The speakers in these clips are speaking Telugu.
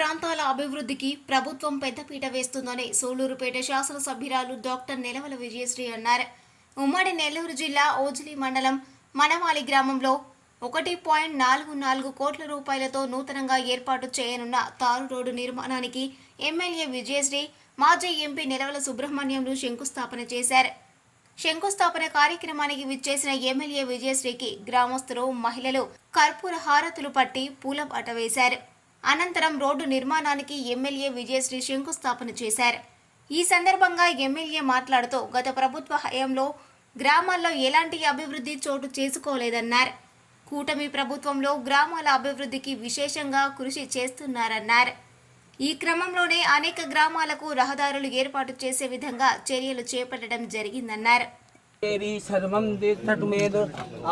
ప్రాంతాల అభివృద్ధికి ప్రభుత్వం పెద్దపీట వేస్తుందని సూళ్ళూరుపేట శాసనసభ్యురాలు డాక్టర్ నెలవల విజయశ్రీ అన్నారు. ఉమ్మడి నెల్లూరు జిల్లా ఓజిలి మండలం మనవాలి గ్రామంలో ఒకటి పాయింట్ నాలుగు నాలుగు కోట్ల రూపాయలతో నూతనంగా ఏర్పాటు చేయనున్న తారు రోడ్డు నిర్మాణానికి ఎమ్మెల్యే విజయశ్రీ మాజీ ఎంపీ నెలవల సుబ్రహ్మణ్యంను శంకుస్థాపన చేశారు. శంకుస్థాపన కార్యక్రమానికి విచ్చేసిన ఎమ్మెల్యే విజయశ్రీకి గ్రామస్తులు మహిళలు కర్పూర హారతులు పట్టి పూలబాట వేశారు. అనంతరం రోడ్డు నిర్మాణానికి ఎమ్మెల్యే విజయశ్రీ శంకుస్థాపన చేశారు. ఈ సందర్భంగా ఎమ్మెల్యే మాట్లాడుతూ గత ప్రభుత్వ హయాంలో గ్రామాల్లో ఎలాంటి అభివృద్ధి చోటు చేసుకోలేదన్నారు. కూటమి ప్రభుత్వంలో గ్రామాల అభివృద్ధికి విశేషంగా కృషి చేస్తున్నారన్నారు. ఈ క్రమంలోనే అనేక గ్రామాలకు రహదారులు ఏర్పాటు చేసే విధంగా చర్యలు చేపట్టడం జరిగిందన్నారు. దేవి సర్వం తీర్థటుమేద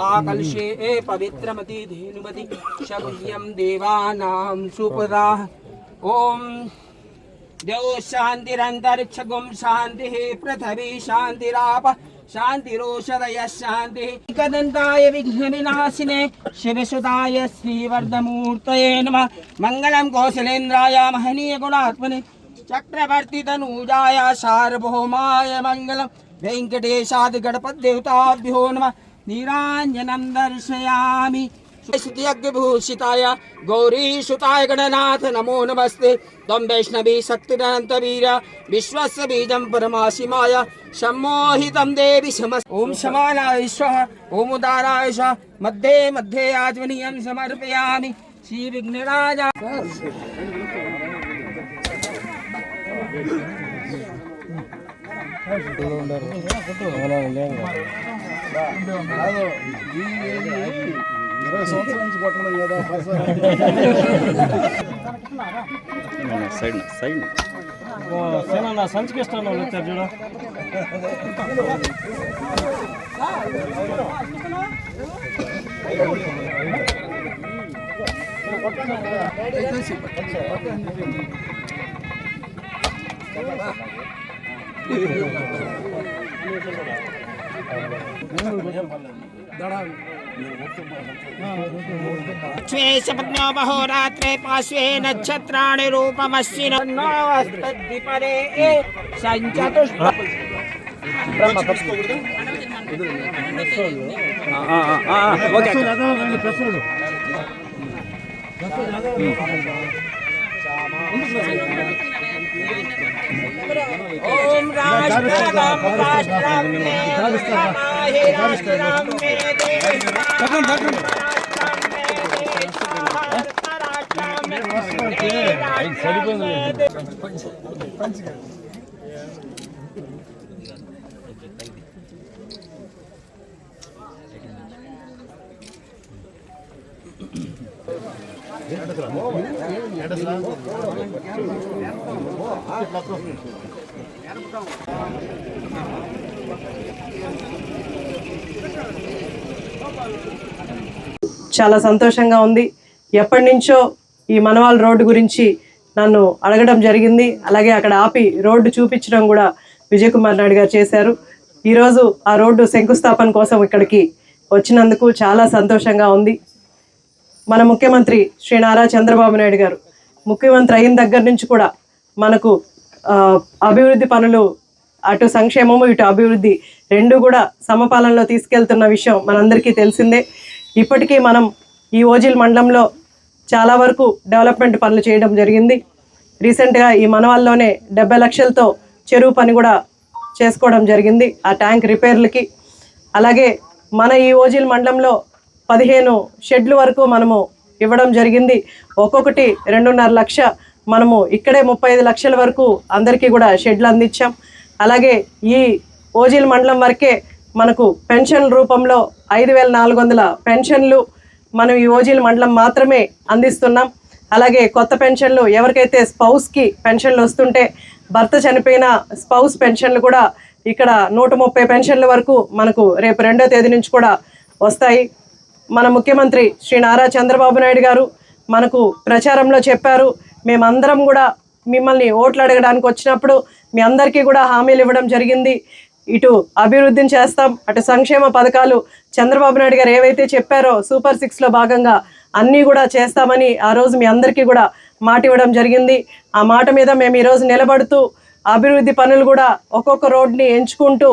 ఆకల్షే ఏ పవిత్రమతి ధేనుమతి శగుల్యం దేవానాం సుపదా ఓం దేవ శాంతిరంతరిక్షగుం శాంతి పృథివీ శాంతిరాప శాంతిరోషదయ శాంతి కదంతాయ విఘ్న వినాశినే శివసుతాయ శ్రీవర్ధమూర్తయే నమ మంగళం కౌశలేంద్రాయ మహనీయ గుణాత్మనే చక్రవర్తి తనూజాయ సార్వభౌమాయ మంగళం वेङ्कटेशादि गणपद्देवताभ्यो नमः। नीराञ्जनं दर्शयामि यज्ञभूषिताय गौरीसुताय गणनाथ, नमो नमस्ते। त्वं वैष्णवी शक्तिरनन्तवीर विश्वस्य बीजं परमासिमाय सम्मोहितं देवि समस् ॐ समानाय स्वः ॐ उदाराय स्वः मध्ये मध्ये आज्मनीयं समर्पयामि। श्रीविघ्नराजा। ఇరవై సంవత్సరాల నుంచి కొట్టడం కదా సైడ్ సైడ్ సేనా సంచికి ఇష్టం వాళ్ళు వచ్చారు చూడు स्वे सपत्नो बहोरात्रे पार्श्वे नक्षत्राणि रूपमस्ति స్వే సపత్నోపహోరాత్రే పార్శ్వే నక్షత్రాణి రూపమస్మిన్ నోస్తద్విపరే సంచతుష్ట ఓం రాష్ట్రం రాష్ట్రం మే నమాహి రాష్ట్రం మే దేశ చాలా సంతోషంగా ఉంది. ఎప్పటి నుంచో ఈ మనవాల్ రోడ్డు గురించి నన్ను అడగడం జరిగింది. అలాగే అక్కడ ఆపి రోడ్డు చూపించడం కూడా విజయ్ కుమార్ నాయుడు గారు చేశారు. ఈరోజు ఆ రోడ్డు శంకుస్థాపన కోసం ఇక్కడికి వచ్చినందుకు చాలా సంతోషంగా ఉంది. మన ముఖ్యమంత్రి శ్రీ నారా చంద్రబాబు నాయుడు గారు ముఖ్యమంత్రి అయిన దగ్గర నుంచి కూడా మనకు అభివృద్ధి పనులు అటు సంక్షేమము ఇటు అభివృద్ధి రెండు కూడా సమపాలనలో తీసుకెళ్తున్న విషయం మనందరికీ తెలిసిందే. ఇప్పటికీ మనం ఈ ఓజిల్ మండలంలో చాలా వరకు డెవలప్మెంట్ పనులు చేయడం జరిగింది. రీసెంట్గా ఈ మనవాల్లోనే డెబ్బై లక్షలతో చెరువు పని కూడా చేసుకోవడం జరిగింది ఆ ట్యాంక్ రిపేర్లకి. అలాగే మన ఈ ఓజిల్ మండలంలో పదిహేను షెడ్లు వరకు మనము ఇవ్వడం జరిగింది. ఒక్కొక్కటి రెండున్నర లక్ష మనము ఇక్కడే ముప్పై ఐదు లక్షల వరకు అందరికీ కూడా షెడ్లు అందించాం. అలాగే ఈ ఓజిల్ మండలం వరకే మనకు పెన్షన్ రూపంలో ఐదు వేల నాలుగు వందల పెన్షన్లు మనం ఈ ఓజిల్ మండలం మాత్రమే అందిస్తున్నాం. అలాగే కొత్త పెన్షన్లు ఎవరికైతే స్పౌస్కి పెన్షన్లు వస్తుంటే భర్త చనిపోయిన స్పౌస్ పెన్షన్లు కూడా ఇక్కడ నూట ముప్పై పెన్షన్ల వరకు మనకు రేపు రెండో తేదీ నుంచి కూడా వస్తాయి. మన ముఖ్యమంత్రి శ్రీ నారా చంద్రబాబు నాయుడు గారు మనకు ప్రచారంలో చెప్పారు. మేమందరం కూడా మిమ్మల్ని ఓట్లు అడగడానికి వచ్చినప్పుడు మీ అందరికీ కూడా హామీలు ఇవ్వడం జరిగింది. ఇటు అభివృద్ధిని చేస్తాం. అటు సంక్షేమ పథకాలు చంద్రబాబు నాయుడు గారు ఏవైతే చెప్పారో సూపర్ సిక్స్లో భాగంగా అన్నీ కూడా చేస్తామని ఆ రోజు మీ అందరికీ కూడా మాట ఇవ్వడం జరిగింది. ఆ మాట మీద మేము ఈరోజు నిలబడుతూ అభివృద్ధి పనులు కూడా ఒక్కొక్క రోడ్ని ఎంచుకుంటూ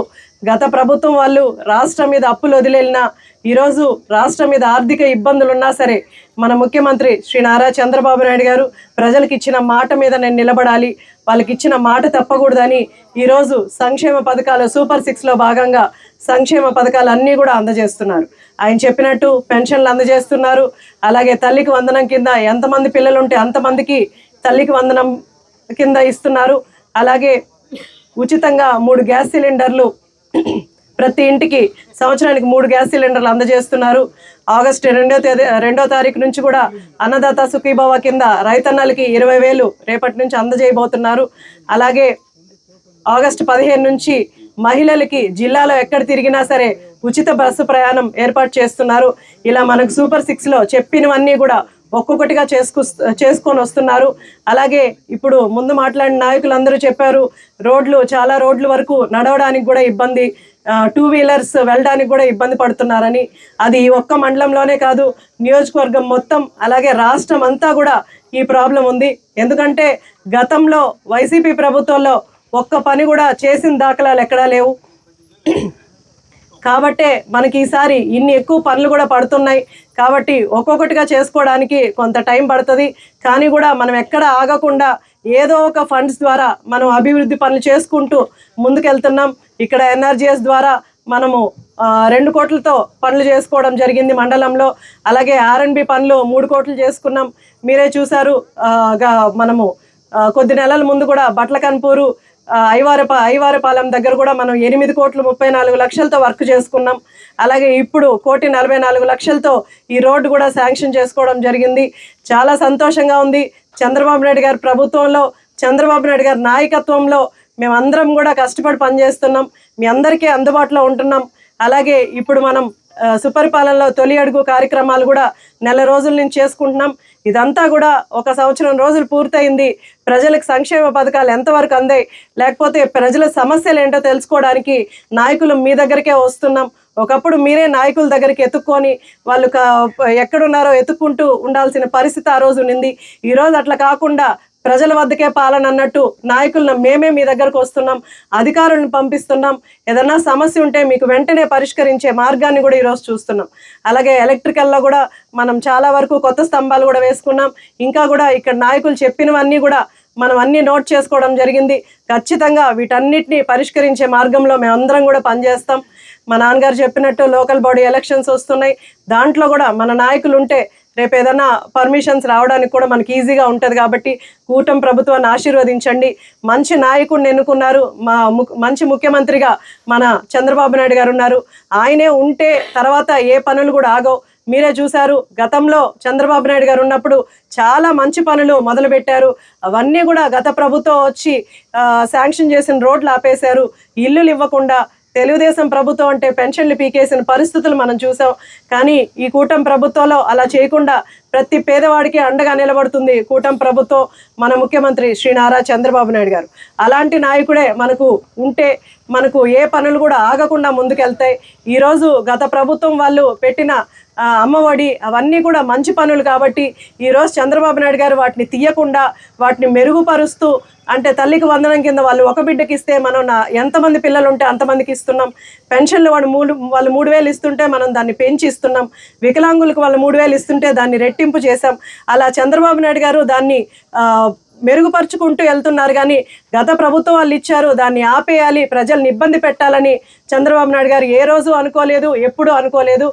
గత ప్రభుత్వం వాళ్ళు రాష్ట్రం మీద అప్పులు వదిలేలినా ఈరోజు రాష్ట్రం మీద ఆర్థిక ఇబ్బందులు ఉన్నా సరే మన ముఖ్యమంత్రి శ్రీ నారా చంద్రబాబు నాయుడు గారు ప్రజలకు ఇచ్చిన మాట మీద నేను నిలబడాలి వాళ్ళకి ఇచ్చిన మాట తప్పకూడదని ఈరోజు సంక్షేమ పథకాలు సూపర్ సిక్స్లో భాగంగా సంక్షేమ పథకాలు అన్నీ కూడా అందజేస్తున్నారు. ఆయన చెప్పినట్టు పెన్షన్లు అందజేస్తున్నారు. అలాగే తల్లికి వందనం కింద ఎంతమంది పిల్లలు ఉంటే అంతమందికి తల్లికి వందనం కింద ఇస్తున్నారు. అలాగే ఉచితంగా మూడు గ్యాస్ సిలిండర్లు ప్రతి ఇంటికి సంవత్సరానికి మూడు గ్యాస్ సిలిండర్లు అందజేస్తున్నారు. ఆగస్టు రెండో తేదీ రెండో తారీఖు నుంచి కూడా అన్నదాత సుఖీభవ కింద రైతన్నలకి ఇరవై వేలు రేపటి నుంచి అందజేయబోతున్నారు. అలాగే ఆగస్టు పదిహేను నుంచి మహిళలకి జిల్లాలో ఎక్కడ తిరిగినా సరే ఉచిత బస్సు ప్రయాణం ఏర్పాటు చేస్తున్నారు. ఇలా మనకు సూపర్ సిక్స్లో చెప్పినవన్నీ కూడా ఒక్కొక్కటిగా చేసుకు చేసుకొని వస్తున్నారు. అలాగే ఇప్పుడు ముందు మాట్లాడిన నాయకులందరూ చెప్పారు రోడ్లు చాలా రోడ్ల వరకు నడవడానికి కూడా ఇబ్బంది టూ వీలర్స్ వెళ్ళడానికి కూడా ఇబ్బంది పడుతున్నారని. అది ఈ ఒక్క మండలంలోనే కాదు నియోజకవర్గం మొత్తం అలాగే రాష్ట్రం అంతా కూడా ఈ ప్రాబ్లం ఉంది. ఎందుకంటే గతంలో వైసీపీ ప్రభుత్వంలో ఒక్క పని కూడా చేసిన దాఖలాలు ఎక్కడా లేవు. కాబట్టే మనకి ఈసారి ఇన్ని ఎక్కువ పనులు కూడా పడుతున్నాయి. కాబట్టి ఒక్కొక్కటిగా చేసుకోవడానికి కొంత టైం పడుతుంది. కానీ కూడా మనం ఎక్కడ ఆగకుండా ఏదో ఒక ఫండ్స్ ద్వారా మనం అభివృద్ధి పనులు చేసుకుంటూ ముందుకెళ్తున్నాం. ఇక్కడ ఎన్ఆర్జీఎస్ ద్వారా మనము రెండు కోట్లతో పనులు చేసుకోవడం జరిగింది మండలంలో. అలాగే ఆర్ఎన్బి పనులు మూడు కోట్లు చేసుకున్నాం. మీరే చూశారు గా- మనము కొద్ది నెలల ముందు కూడా బట్ల కన్పూరు ఐవారప ఐవారపాలెం దగ్గర కూడా మనం ఎనిమిది కోట్లు ముప్పై నాలుగు లక్షలతో వర్క్ చేసుకున్నాం. అలాగే ఇప్పుడు కోటి నలభై నాలుగు లక్షలతో ఈ రోడ్డు కూడా శాంక్షన్ చేసుకోవడం జరిగింది. చాలా సంతోషంగా ఉంది. చంద్రబాబు నాయుడు గారి ప్రభుత్వంలో చంద్రబాబు నాయుడు గారి నాయకత్వంలో మేమందరం కూడా కష్టపడి పనిచేస్తున్నాం. మీ అందరికీ అందుబాటులో ఉంటున్నాం. అలాగే ఇప్పుడు మనం సుపరిపాలనలో తొలి అడుగు కార్యక్రమాలు కూడా నెల రోజుల నుంచి చేసుకుంటున్నాం. ఇదంతా కూడా ఒక సంవత్సరం రోజులు పూర్తయింది. ప్రజలకు సంక్షేమ పథకాలు ఎంతవరకు అందాయి? లేకపోతే ప్రజల సమస్యలు ఏంటో తెలుసుకోవడానికి నాయకులు మీ దగ్గరికే వస్తున్నాం. ఒకప్పుడు మీరే నాయకుల దగ్గరికి ఎత్తుక్కొని వాళ్ళు ఎక్కడున్నారో ఎత్తుక్కుంటూ ఉండాల్సిన పరిస్థితి ఆ రోజు ఉంది ఈరోజు అట్లా కాకుండా ప్రజల వద్దకే పాలన అన్నట్టు నాయకులను మేమే మీ దగ్గరకు వస్తున్నాం అధికారులను పంపిస్తున్నాం. ఏదన్నా సమస్య ఉంటే మీకు వెంటనే పరిష్కరించే మార్గాన్ని కూడా ఈరోజు చూస్తున్నాం. అలాగే ఎలక్ట్రికల్లో కూడా మనం చాలా వరకు కొత్త స్తంభాలు కూడా వేసుకున్నాం. ఇంకా కూడా ఇక్కడ నాయకులు చెప్పినవన్నీ కూడా మనం అన్ని నోట్ చేసుకోవడం జరిగింది. ఖచ్చితంగా వీటన్నిటిని పరిష్కరించే మార్గంలో మేమందరం కూడా పనిచేస్తాం. మా నాన్నగారు చెప్పినట్టు లోకల్ బాడీ ఎలక్షన్స్ వస్తున్నాయి. దాంట్లో కూడా మన నాయకులు ఉంటే రేపు ఏదైనా పర్మిషన్స్ రావడానికి కూడా మనకి ఈజీగా ఉంటుంది కాబట్టి కూటమి ప్రభుత్వాన్ని ఆశీర్వదించండి. మంచి నాయకుడిని ఎన్నుకున్నారు. మా ము- మంచి ముఖ్యమంత్రిగా మన చంద్రబాబు నాయుడు గారు ఉన్నారు. ఆయనే ఉంటే తర్వాత ఏ పనులు కూడా ఆగవు. మీరే చూశారు గతంలో చంద్రబాబు నాయుడు గారు ఉన్నప్పుడు చాలా మంచి పనులు మొదలుపెట్టారు. అవన్నీ కూడా గత ప్రభుత్వం వచ్చి శాంక్షన్ చేసిన రోడ్లు ఆపేశారు. ఇల్లులు ఇవ్వకుండా తెలుగుదేశం ప్రభుత్వం అంటే పెన్షన్లు పీకేసిన పరిస్థితులు మనం చూసాం. కానీ ఈ కూటమి ప్రభుత్వంలో అలా చేయకుండా ప్రతి పేదవాడికి అండగా నిలబడుతుంది కూటమి ప్రభుత్వం మన ముఖ్యమంత్రి శ్రీ నారా చంద్రబాబు నాయుడు గారు. అలాంటి నాయకుడే మనకు ఉంటే మనకు ఏ పనులు కూడా ఆగకుండా ముందుకెళ్తాయి. ఈరోజు గత ప్రభుత్వం వాళ్ళు పెట్టిన అమ్మఒడి అవన్నీ కూడా మంచి పనులు కాబట్టి ఈరోజు చంద్రబాబు నాయుడు గారు వాటిని తీయకుండా వాటిని మెరుగుపరుస్తూ అంటే తల్లికి వందనం కింద వాళ్ళు ఒక బిడ్డకి ఇస్తే మనం నా- ఎంతమంది పిల్లలు ఉంటే అంతమందికి ఇస్తున్నాం. పెన్షన్లు వాళ్ళు మూడు వాళ్ళు మూడు వేలు ఇస్తుంటే మనం దాన్ని పెంచి ఇస్తున్నాం. వికలాంగులకు వాళ్ళు మూడు వేలు ఇస్తుంటే దాన్ని రెట్టింపు చేశాం. అలా చంద్రబాబు నాయుడు గారు దాన్ని మెరుగుపరుచుకుంటూ వెళ్తున్నారు. కానీ గత ప్రభుత్వం వాళ్ళు ఇచ్చారు దాన్ని ఆపేయాలి ప్రజల్ని ఇబ్బంది పెట్టాలని చంద్రబాబు నాయుడు గారు ఏ రోజు అనుకోలేదు ఎప్పుడు అనుకోలేదు.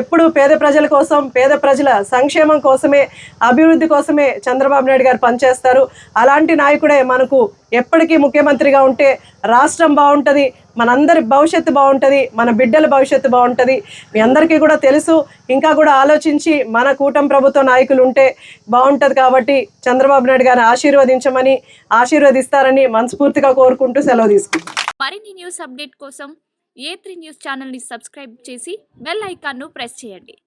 ఎప్పుడు పేద ప్రజల కోసం పేద ప్రజల సంక్షేమం కోసమే అభివృద్ధి కోసమే చంద్రబాబు నాయుడు గారు పనిచేస్తారు. అలాంటి నాయకుడే మనకు ఎప్పటికీ ముఖ్యమంత్రిగా ఉంటే రాష్ట్రం బాగుంటుంది మనందరి భవిష్యత్తు బాగుంటుంది మన బిడ్డల భవిష్యత్తు బాగుంటుంది. మీ అందరికీ కూడా తెలుసు ఇంకా కూడా ఆలోచించి మన కూటమి ప్రభుత్వ నాయకులు ఉంటే బాగుంటుంది కాబట్టి చంద్రబాబు నాయుడు గారిని ఆశీర్వదించమని ఆశీర్వదిస్తారని మనస్ఫూర్తిగా కోరుకుంటూ సెలవు తీసుకుంటాం మరిన్ని న్యూస్ అప్డేట్ కోసం ఏ త్రీ న్యూస్ ఛానల్ని సబ్స్క్రైబ్ చేసి బెల్ ఐకాన్ను ప్రెస్ చేయండి.